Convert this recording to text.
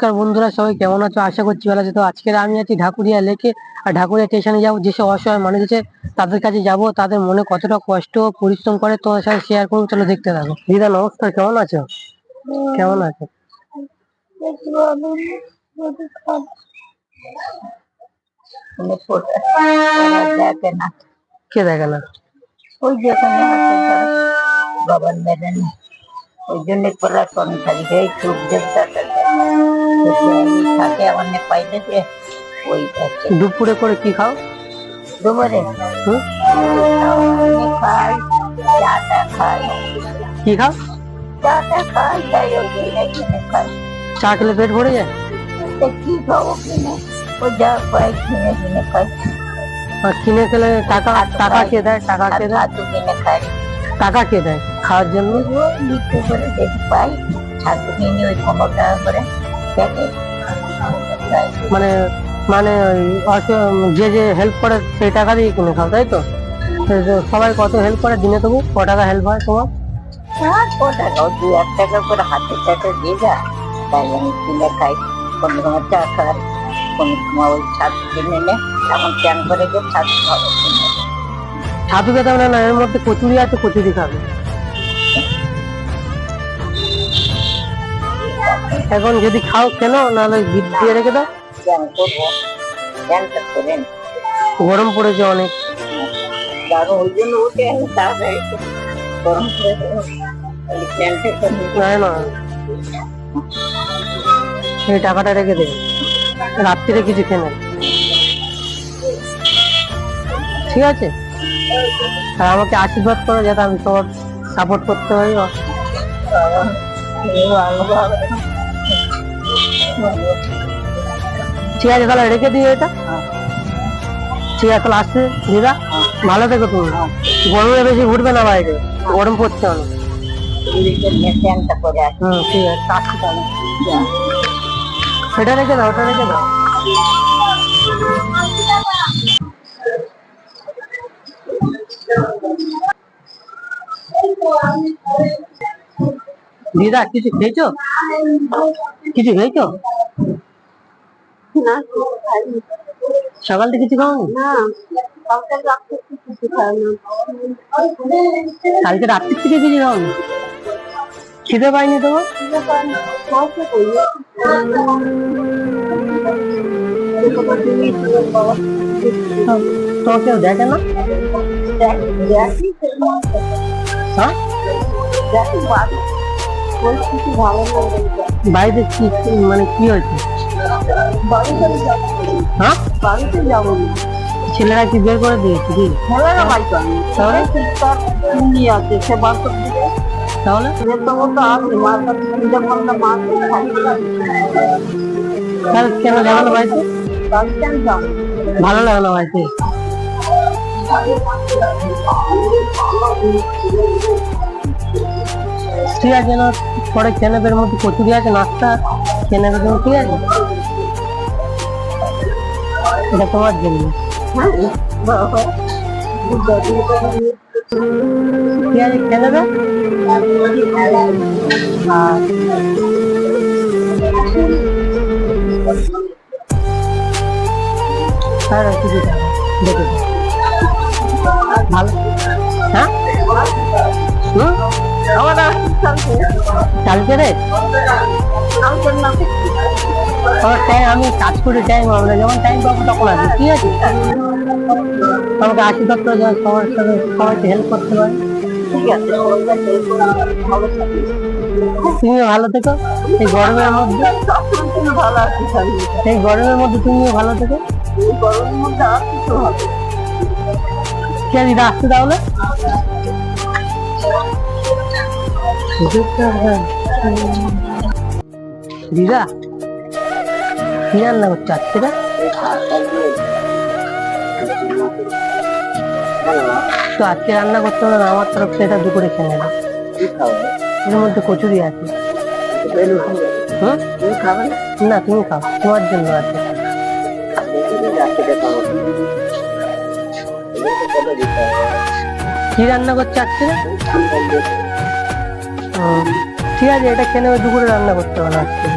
নমস্কার বন্ধুরা, সবাই কেমন আছো? আশা করছি ভালো আছো। তো আজকের আমি আছি ঢাকুরিয়া লেকে, আর ঢাকুরিয়া স্টেশনে যাব যেসব অসহায় মানুষ আছে, তাদের কাছে যাব, তাদের মনে কতটা কষ্ট পরিশ্রম করে তোমার সাথে শেয়ার করব, চলো দেখতে থাকো। দিদা, নমস্কার, কেমন আছো? কেমন আছো? কে দেখে না? ওই জন্য হয়ে চুপ থাকে ওই দুপুরে করে কি খাও? দুপুরে? খাই চাটা খাই। কি খাও? চাটা খাই তাই ও কিনে কিনে খাই। চা খেলে পেট ভরে যায়? কি খাব কিনে? ও যা পাই কিনে কিনে খাই আর কিনে খেলে টাকা টাকা কে দেয়? টাকা কে দেয়? কিনে খাই টাকা কে দেয়? খাওয়ার জন্য? বিক্রি করে পাই ছাতু কিনে ওই পনেরো টাকা করে। মানে মানে ওই যে যে হেল্প করে সেই টাকা দিয়ে কিনে খাও তাই তো? সবাই কত হেল্প করে দিনে তবু? ক টাকা হেল্প হয় তোমার? ক টাকা। দু এক টাকা করে হাতে চাটে দিয়ে যা তাই আমি কিনে খাই। কোনো সময় চা খাই কোনো সময় ওই ছাতু কিনে নে এমন চ্যান করে যে ছাতু খাব কিনে ছাতু খেতে না এর মধ্যে কচুরি আছে কচুরি খাবে। এখন যদি খাও কেন, নাহলে গিট দিয়ে রেখে দাও। গরম পড়েছে অনেক। এই টাকাটা রেখে দেবে রাত্রিরে কিছু নেবে ঠিক আছে? আর আমাকে আশীর্বাদ করো যাতে আমি তোমার সাপোর্ট করতে পারি। ঠিক আছে, তাহলে রেখে দিও এটা। ঠিক আছে, তাহলে আসছে। দিদা, ভালো থেকো তুমি। গরমে বেশি ঘুরবে না বাইরে। গরম পড়ছে অনেক। সেটা রেখে দাও, ওটা রেখে দাও। দিদা কিছু খেয়েছো? কিছু খেয়েছো? সকাল থেকে কিছু খাওনি? কালকে রাত্রে থেকে কিছু খাওনি? খিদে পাইনি তোমার তোমার কেউ দেখে না? দেখি হ্যাঁ? বাড়িতে কি মানে কি হয়েছে? হ্যাঁ? বাড়িতে যাব ছেলেরা কি বের করে দিয়েছে কি? খেলা না ভাই তাহলে? নিয়ে আছে সে বার করে দিবে? তাহলে? তাহলে কেন যাব না বাড়িতে? বাড়িতে ভালো লাগে না বাড়িতে? ঠিক আছে না পরে কেনেবের মধ্যে কচুরি আছে, নাস্তা খেয়ে তুমি ঠিক আছে? এটা তোমার জন্য। খেয়ে হ্যাঁ দাও। ভালো। হ্যাঁ? হুম? কালকে রে? টাইম আমি কাজ করি টাইম আমরা যখন টাইম পাবো তখন আসবি। ঠিক আছে? আমাকে আশীর্বাদ করে সবার সাথে সবাইকে হেল্প করতে পারে। ঠিক আছে তুমিও ভালো থেকো। এই গরমের মধ্যে ভালো আছি গরমের মধ্যে তুমিও ভালো থেকো। গরমের মধ্যে আর কিছু হবে ঠিক আছে আসতে তাহলে? দিদা, কি রান্না করছ আজকে? তো? আজকে রান্না করতে হবে না, আমার তরফ থেকে দুপুরে খেয়ে নেবে। এর মধ্যে কচুরি আছে। না, তুমি খাও, তোমার জন্য আছে কি রান্না করছ আজকে ঠিক আছে এটা নেবে দুপুরে রান্না করতে হবে আজকে